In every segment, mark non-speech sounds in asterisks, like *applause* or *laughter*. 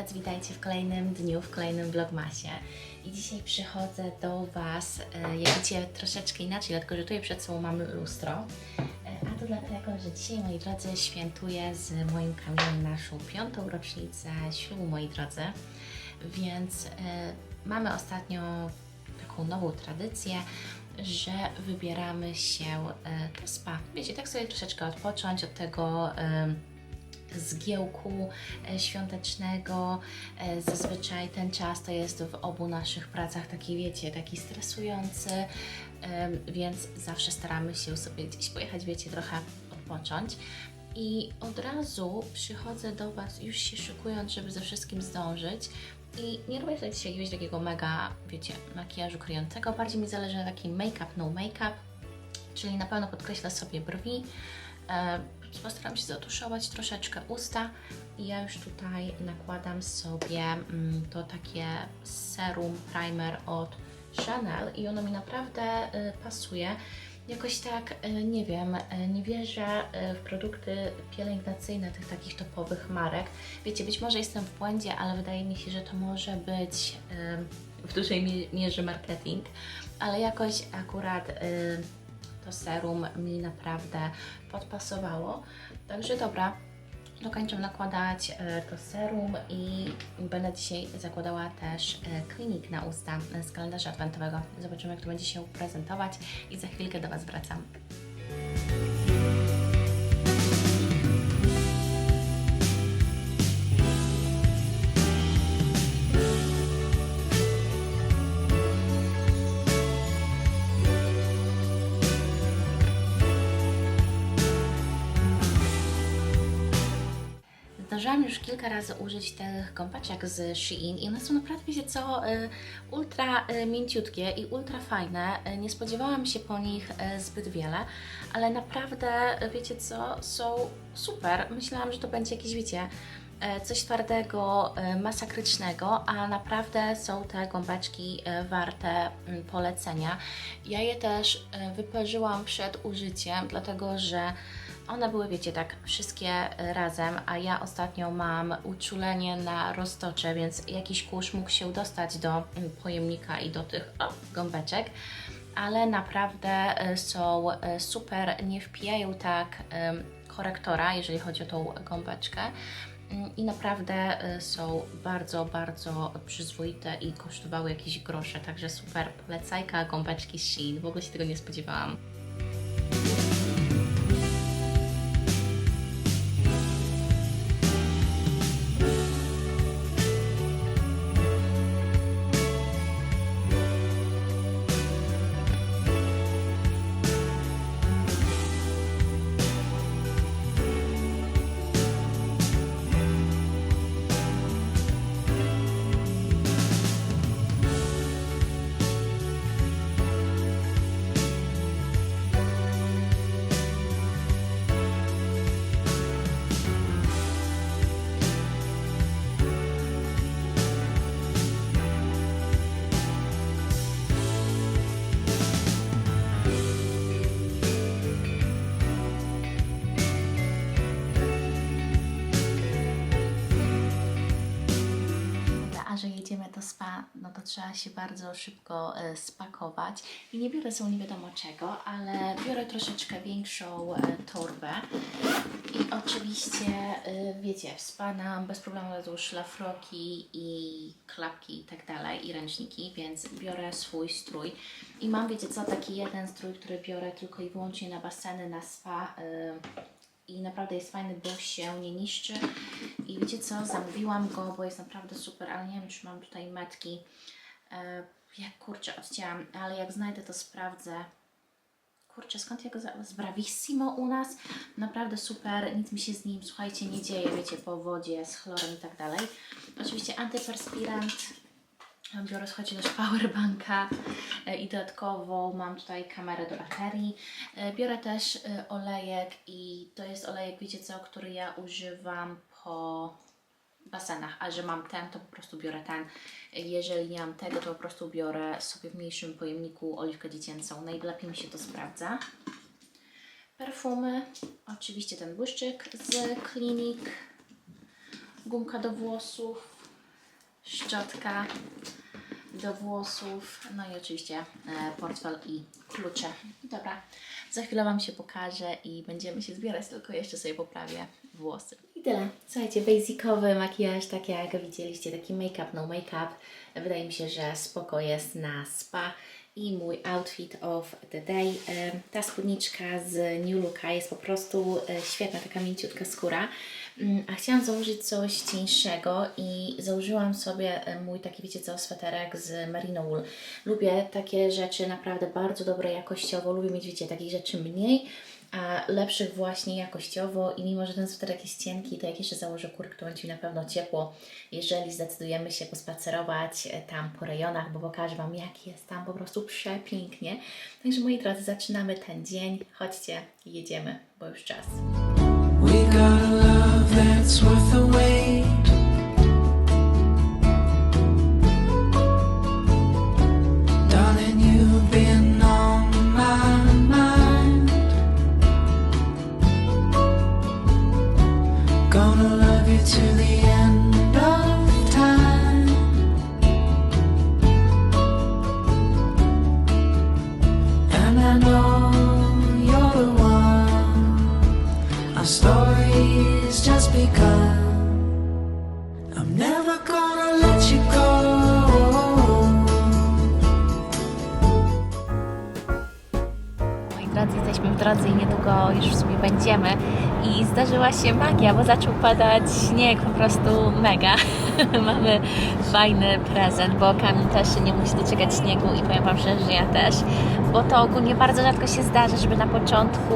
Prac, witajcie w kolejnym dniu, w kolejnym vlogmasie. I dzisiaj przychodzę do Was, e, jak widzicie, troszeczkę inaczej, dlatego że tutaj przed sobą mamy lustro. E, A to dlatego, że dzisiaj, moi drodzy, świętuję z moim Kamilem naszą piątą rocznicę ślubu, moi drodzy. Więc e, mamy ostatnio taką nową tradycję, że wybieramy się do spa. Wiecie, tak sobie troszeczkę odpocząć od tego zgiełku e, świątecznego. E, Zazwyczaj ten czas to jest w obu naszych pracach taki, wiecie, taki stresujący, więc zawsze staramy się sobie gdzieś pojechać, wiecie, trochę odpocząć. I od razu przychodzę do Was, już się szykując, żeby ze wszystkim zdążyć. I nie robię sobie dzisiaj jakiegoś takiego mega, wiecie, makijażu kryjącego. Bardziej mi zależy na takim make-up, no make-up. Czyli na pewno podkreślę sobie brwi. Postaram się zatuszować troszeczkę usta i ja już tutaj nakładam sobie mm, to takie serum primer od Chanel i ono mi naprawdę y, pasuje. Jakoś tak, y, nie wiem, y, nie wierzę w produkty pielęgnacyjne tych takich topowych marek. Wiecie, być może jestem w błędzie, ale wydaje mi się, że to może być w dużej mi- mierze marketing, ale jakoś akurat to serum mi naprawdę podpasowało. Także dobra, dokończę nakładać e, to serum i będę dzisiaj zakładała też e, klinik na usta z kalendarza adwentowego. Zobaczymy, jak to będzie się prezentować i za chwilkę do Was wracam. Zdążyłam już kilka razy użyć tych gąbeczek z Shein i one są naprawdę, wiecie co, y, ultra y, mięciutkie i ultra fajne. Y, Nie spodziewałam się po nich zbyt wiele, ale naprawdę, wiecie co, są super. Myślałam, że to będzie jakieś, wiecie, coś twardego, masakrycznego, a naprawdę są te gąbeczki warte mm, polecenia. Ja je też wyparzyłam przed użyciem, dlatego że one były, wiecie, tak wszystkie e, razem, a ja ostatnio mam uczulenie na roztocze, więc jakiś kurz mógł się dostać do mm, pojemnika i do tych o, gąbeczek, ale naprawdę e, są e, super, nie wpijają tak korektora, jeżeli chodzi o tą gąbeczkę. Mm, I naprawdę są bardzo, bardzo przyzwoite i kosztowały jakieś grosze, także super polecajka, gąbeczki Shein, w ogóle się tego nie spodziewałam. Do spa, no to trzeba się bardzo szybko e, spakować. I nie biorę są nie wiadomo czego, ale biorę troszeczkę większą e, torbę. I oczywiście, e, wiecie, w spa nam bez problemu lecą szlafroki i klapki i tak dalej, i ręczniki, więc biorę swój strój. I mam, wiecie co, taki jeden strój, który biorę tylko i wyłącznie na baseny, na spa. I naprawdę jest fajny, bo się nie niszczy. I wiecie co, zamówiłam go, bo jest naprawdę super, ale nie wiem, czy mam tutaj metki. E, jak kurczę, odcięłam, ale jak znajdę, to sprawdzę. Kurczę, skąd ja go za... Z Bravissimo u nas. Naprawdę super, nic mi się z nim, słuchajcie, nie dzieje, wiecie, po wodzie, z chlorem i tak dalej. Oczywiście antyperspirant. Biorę, słuchajcie, też powerbanka e, i dodatkowo mam tutaj kamerę do baterii. E, Biorę też e, olejek i to jest olejek, wiecie co, który ja używam po basenach, a że mam ten, to po prostu biorę ten. Jeżeli nie mam tego, to po prostu biorę sobie w mniejszym pojemniku oliwkę dziecięcą. Najlepiej mi się to sprawdza. Perfumy, oczywiście ten błyszczyk z Klinik, gumka do włosów, szczotka do włosów, no i oczywiście e, portfel i klucze. Dobra, za chwilę Wam się pokażę i będziemy się zbierać, tylko jeszcze sobie poprawię włosy. I tyle. Słuchajcie, basicowy makijaż, tak jak widzieliście, taki make-up, no make-up. Wydaje mi się, że spoko jest na spa. I mój outfit of the day. E, Ta spódniczka z New Looka jest po prostu e, świetna, taka mięciutka skóra. Mm, A chciałam założyć coś cieńszego i założyłam sobie e, mój taki, wiecie co, sweterek z Merino Wool. Lubię takie rzeczy naprawdę bardzo dobre jakościowo. Lubię mieć, wiecie, takich rzeczy mniej, a lepszych właśnie jakościowo i mimo, że ten sweterek jest cienki, to jak jeszcze założę kurtkę, to będzie mi na pewno ciepło, jeżeli zdecydujemy się pospacerować e, tam po rejonach, bo pokażę Wam, jak jest tam po prostu przepięknie. Także moi drodzy, zaczynamy ten dzień. Chodźcie, jedziemy, bo już czas. We got love that's worth the wait. Już w sumie będziemy. I zdarzyła się magia, bo zaczął padać śnieg, po prostu mega. *laughs* Mamy fajny prezent, bo Kamil też nie musi doczekać śniegu i powiem Wam szczerze, że ja też, bo to ogólnie bardzo rzadko się zdarza, żeby na początku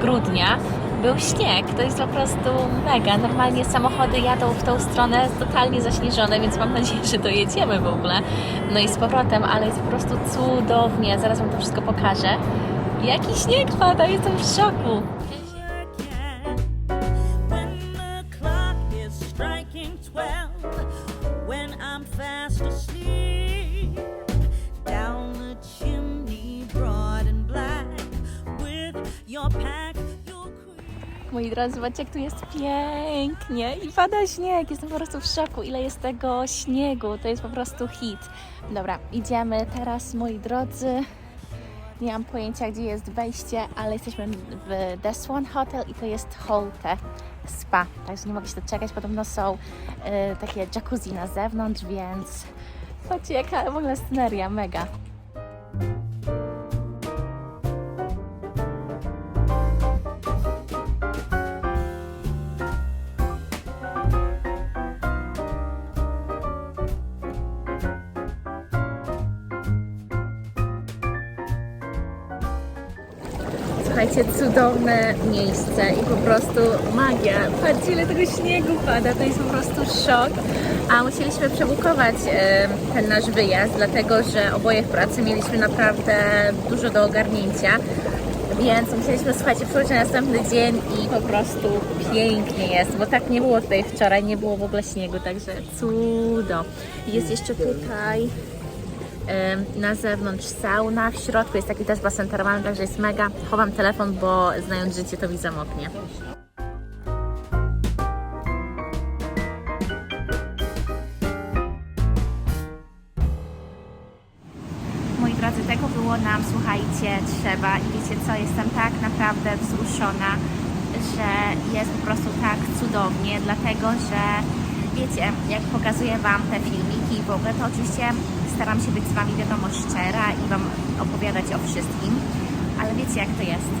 grudnia był śnieg. To jest po prostu mega. Normalnie samochody jadą w tą stronę totalnie zaśnieżone, więc mam nadzieję, że dojedziemy w ogóle. No i z powrotem, ale jest po prostu cudownie. Zaraz Wam to wszystko pokażę. Jaki śnieg pada, jestem w szoku. Moi drodzy, zobaczcie, jak tu jest pięknie i pada śnieg. Jestem po prostu w szoku, ile jest tego śniegu. To jest po prostu hit. Dobra, idziemy teraz, moi drodzy. Nie mam pojęcia, gdzie jest wejście, ale jesteśmy w The Swan Hotel i to jest Holte Spa. Także nie mogę się doczekać. Podobno są e, takie jacuzzi na zewnątrz, więc patrzcie, jaka w ogóle sceneria, mega. Słuchajcie, cudowne miejsce i po prostu magia. Patrzcie, ile tego śniegu pada, to jest po prostu szok. A musieliśmy przebukować ten nasz wyjazd, dlatego że oboje w pracy mieliśmy naprawdę dużo do ogarnięcia. Więc musieliśmy, słuchajcie, przyjść na następny dzień i po prostu pięknie jest, bo tak nie było tutaj wczoraj, nie było w ogóle śniegu, także cudo. Jest jeszcze tutaj na zewnątrz sauna, w środku jest taki też basen termalny, także jest mega. Chowam telefon, bo znając życie to mi zamoknie. Moi drodzy, tego było nam, słuchajcie, trzeba i wiecie co, jestem tak naprawdę wzruszona, że jest po prostu tak cudownie, dlatego że wiecie, jak pokazuję Wam te filmiki i w ogóle, to oczywiście staram się być z Wami, wiadomo, szczera i Wam opowiadać o wszystkim, ale wiecie jak to jest.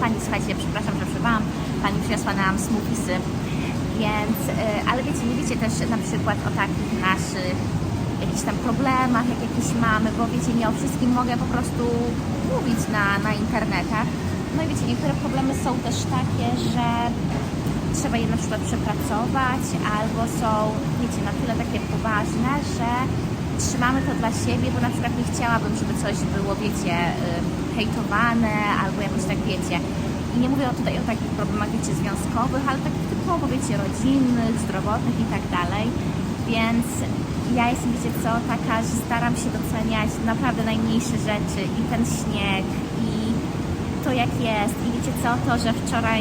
Pani, słuchajcie, przepraszam, że przerwałam, Pani przyniosła nam smoothiesy, więc, y, ale wiecie, nie wiecie też na przykład o takich naszych jakichś tam problemach, jak jakieś mamy, bo wiecie, nie o wszystkim mogę po prostu mówić na, na internetach. No i wiecie, niektóre problemy są też takie, że trzeba je na przykład przepracować, albo są, wiecie, na tyle takie poważne, że trzymamy to dla siebie, bo na przykład nie chciałabym, żeby coś było, wiecie, hejtowane, albo jakoś tak, wiecie. I nie mówię tutaj o takich problemach, wiecie, związkowych, ale takich typowo, wiecie, rodzinnych, zdrowotnych i tak dalej. Więc ja jestem, wiecie co, taka, że staram się doceniać naprawdę najmniejsze rzeczy i ten śnieg, i to jak jest. I wiecie co, to, że wczoraj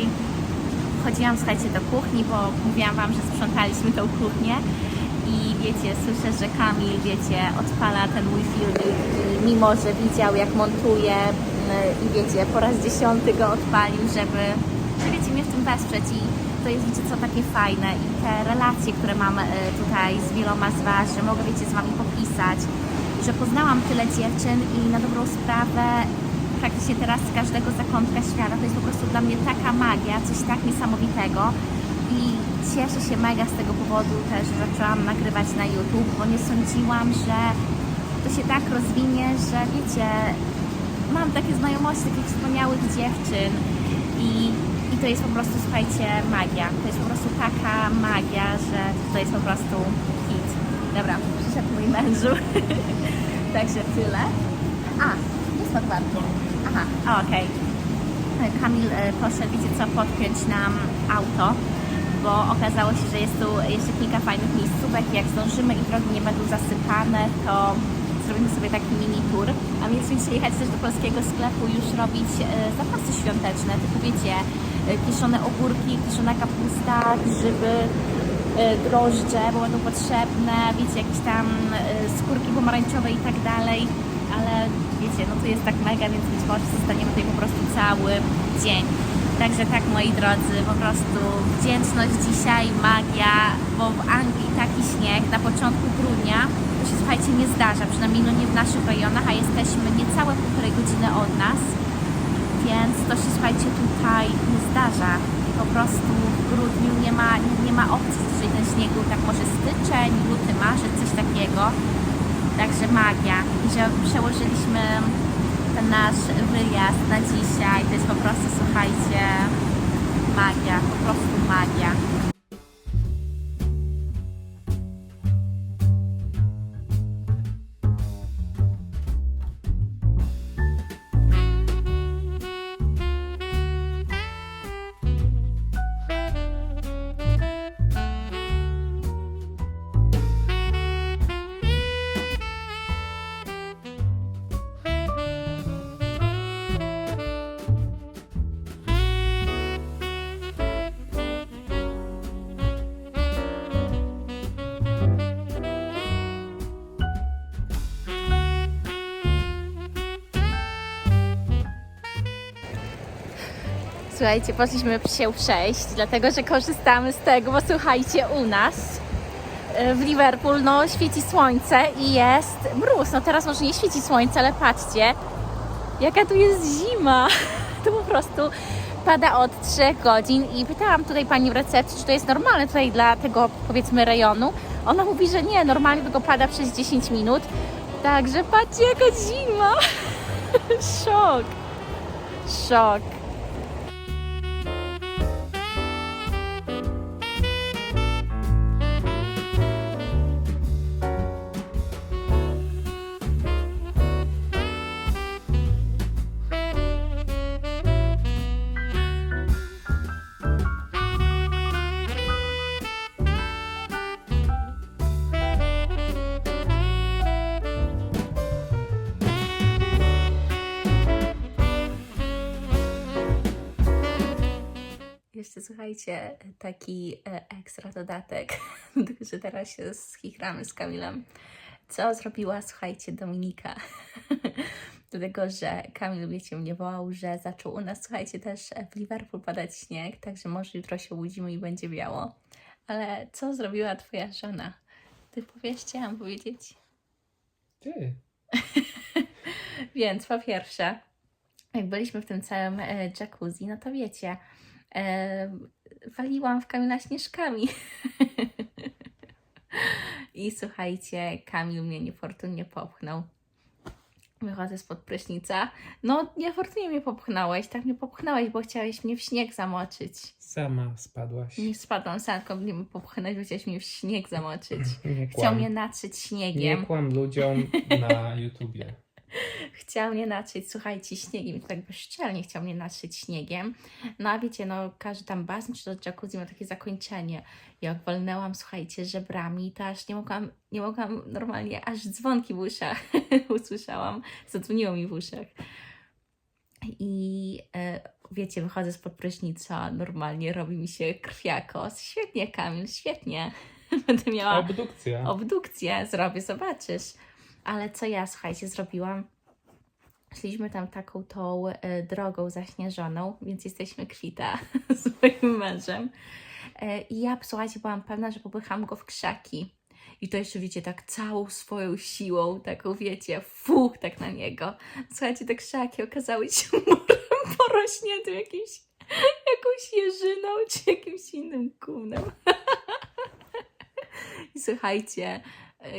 chodziłam, słuchajcie, do kuchni, bo mówiłam Wam, że sprzątaliśmy tą kuchnię wiecie, słyszę, że Kamil, wiecie, odpala ten mój filmik i mimo, że widział jak montuję y, i wiecie, po raz dziesiąty go odpalił, żeby, że wiecie, mnie w tym wesprzeć. I to jest, wiecie co, takie fajne. I te relacje, które mam y, tutaj z wieloma z Was, że mogę, wiecie, z Wami popisać, że poznałam tyle dziewczyn i na dobrą sprawę praktycznie teraz z każdego zakątka świata to jest po prostu dla mnie taka magia, coś tak niesamowitego. I cieszę się mega z tego powodu też, że zaczęłam nagrywać na YouTube, bo nie sądziłam, że to się tak rozwinie, że wiecie, mam takie znajomości takich wspaniałych dziewczyn i, i to jest po prostu, słuchajcie, magia. To jest po prostu taka magia, że to jest po prostu hit. Dobra, przyszedł mój mężu. *laughs* Także tyle. A, jest otwarty. Aha, okej. Kamil e, poszedł, wiecie co, podpiąć nam auto, bo okazało się, że jest tu jeszcze kilka fajnych miejscówek jak zdążymy i drogi nie będą zasypane, to zrobimy sobie taki mini tour. A mieliśmy dzisiaj jechać też do polskiego sklepu już robić e, zapasy świąteczne, typu wiecie, e, kiszone ogórki, kiszona kapusta, grzyby, e, drożdże, bo będą potrzebne, wiecie, jakieś tam skórki pomarańczowe i tak dalej, ale wiecie, no to jest tak mega, więc być może zostaniemy tutaj po prostu cały dzień. Także tak, moi drodzy, po prostu wdzięczność dzisiaj, magia, bo w Anglii taki śnieg na początku grudnia to się słuchajcie nie zdarza, przynajmniej no nie w naszych rejonach, a jesteśmy niecałe półtorej godziny od nas, więc to się słuchajcie tutaj nie zdarza. Po prostu w grudniu nie ma, nie, nie ma opcji, że ten śniegu, tak może styczeń, luty, marzec, coś takiego. Także magia. I że przełożyliśmy ten nasz wyjazd na dzisiaj. To jest po prostu, słuchajcie, magia, po prostu magia. Słuchajcie, poszliśmy się przejść, dlatego że korzystamy z tego, bo słuchajcie, u nas e, w Liverpool no, świeci słońce i jest mróz. No teraz może nie świeci słońce, ale patrzcie, jaka tu jest zima. *laughs* To po prostu pada od 3 godzin i pytałam tutaj pani w recepcji, czy to jest normalne tutaj dla tego powiedzmy rejonu. Ona mówi, że nie, normalnie tylko pada przez 10 minut. Także patrzcie, jaka zima. *laughs* Szok. Szok. Słuchajcie, taki e, ekstra dodatek, *laughs* że teraz się schichramy z Kamilem. Co zrobiła, słuchajcie, Dominika? *laughs* Do tego, że Kamil, wiecie, mnie wołał, że zaczął u nas, słuchajcie, też w Liverpool padać śnieg, także może jutro się obudzimy i będzie biało. Ale co zrobiła twoja żona? Ty powiesz, chciałam powiedzieć. Ty. *laughs* Więc po pierwsze, jak byliśmy w tym całym e, jacuzzi, no to wiecie, e, waliłam w Kamila śnieżkami. *laughs* I słuchajcie, Kamil mnie niefortunnie popchnął. Wychodzę spod prysznica. No, niefortunnie mnie popchnąłeś, tak mnie popchnąłeś, bo chciałeś mnie w śnieg zamoczyć. Sama spadłaś. Nie spadłam sam, tylko mnie popchnąłeś, bo chciałeś mnie w śnieg zamoczyć. *laughs* Nie Chciał kłam. mnie natrzeć Nie śniegiem. kłam ludziom na YouTubie. Chciał mnie natrzeć, słuchajcie, śniegiem. Tak bezczelnie chciał mnie natrzeć śniegiem. No a wiecie, no każdy tam basen czy to jacuzzi ma takie zakończenie. Jak walnęłam, słuchajcie, żebrami, to aż nie mogłam, nie mogłam normalnie, aż dzwonki w uszach *laughs* usłyszałam. Zadzwoniło mi w uszach. I e, wiecie, wychodzę spod prysznica, normalnie robi mi się krwiako. Świetnie, Kamil, świetnie. *laughs* Będę miała Obdukcja. obdukcję zrobię, zobaczysz. Ale co ja, słuchajcie, zrobiłam? Szliśmy tam taką tą e, drogą zaśnieżoną, więc jesteśmy kwita *laughs* z moim mężem. E, I ja, słuchajcie, byłam pewna, że popycham go w krzaki. I to jeszcze, wiecie, tak całą swoją siłą, taką, wiecie, fuch, tak na niego. Słuchajcie, te krzaki okazały się *laughs* murem porośniętym jakimś, jakąś jeżyną, czy jakimś innym gównem. *laughs* I słuchajcie,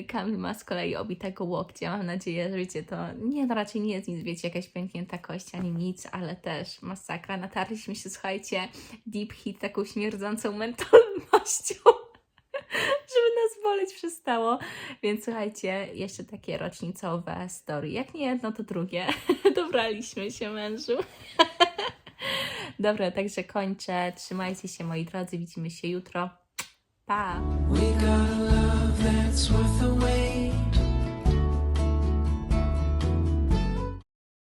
Kamil ma z kolei obitego łokcia. Mam nadzieję, że wiecie, to nie, no raczej nie jest nic, wiecie, jakaś pęknięta kość ani nic, ale też masakra. Natarliśmy się, słuchajcie, deep hit taką śmierdzącą mentolem maścią, *laughs* żeby nas boleć przestało. Więc słuchajcie, jeszcze takie rocznicowe story. Jak nie jedno, to drugie. *laughs* Dobraliśmy się, mężu. *laughs* Dobra, także kończę. Trzymajcie się, moi drodzy. Widzimy się jutro. Pa! that's worth the wait.